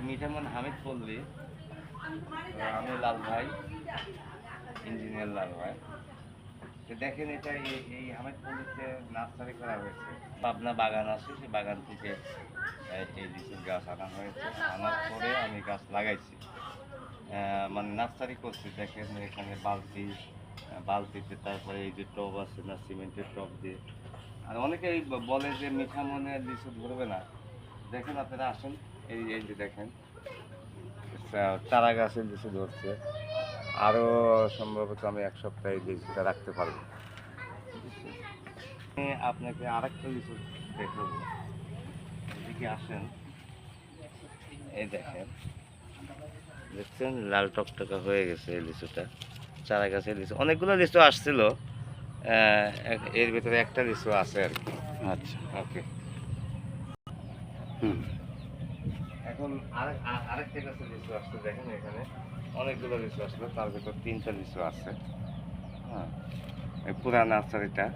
মিঠামন হামিদ পল্লী আমি লাল ভাই, ইঞ্জিনিয়ার লাল ভাই। তো দেখেন এটা এই- হামিদ পল্লীতে নার্সারি করা হয়েছে। পাবনা বাগান আছে সেই বাগান থেকে এই লিচুর গাছ আনা হয়েছে। আনার পরে আমি গাছ লাগাইছি। মানে নার্সারি করছি, দেখেন এখানে বালতি বালতিতে তারপরে এই যে টব আছে না, সিমেন্টের টব দিয়ে। আর অনেকেই বলে যে মিঠা মনে লিচু ধরবে না। দেখেন আপনারা আসেন। এই এই যে দেখেন। চা- চারা গাছের লিচু ধরছে। আরও সম্ভবত আমি এক সপ্তাহে এই লিচুটা রাখতে পারব। আমি আপনাকে আরেকটা লিচু দেখাবো। এদিকে আসেন। এই দেখেন। দেখছেন? লাল টকটকা হয়ে গেছে এই লিচুটা। চারা গাছের লিচু। অনেকগুলো লিচু আসছিল। এর ভিতরে একটা লিচু আছে আর কি। আচ্ছা। ওকে হুম। এখন আরেক আ- আরেকটা কাছে লিচু আসছে, দেখেন এখানে। অনেকগুলো লিচু আসলো, তার ভিতর তিনটা লিচু আছে। হ্যাঁ এই পুরা নার্সারিটা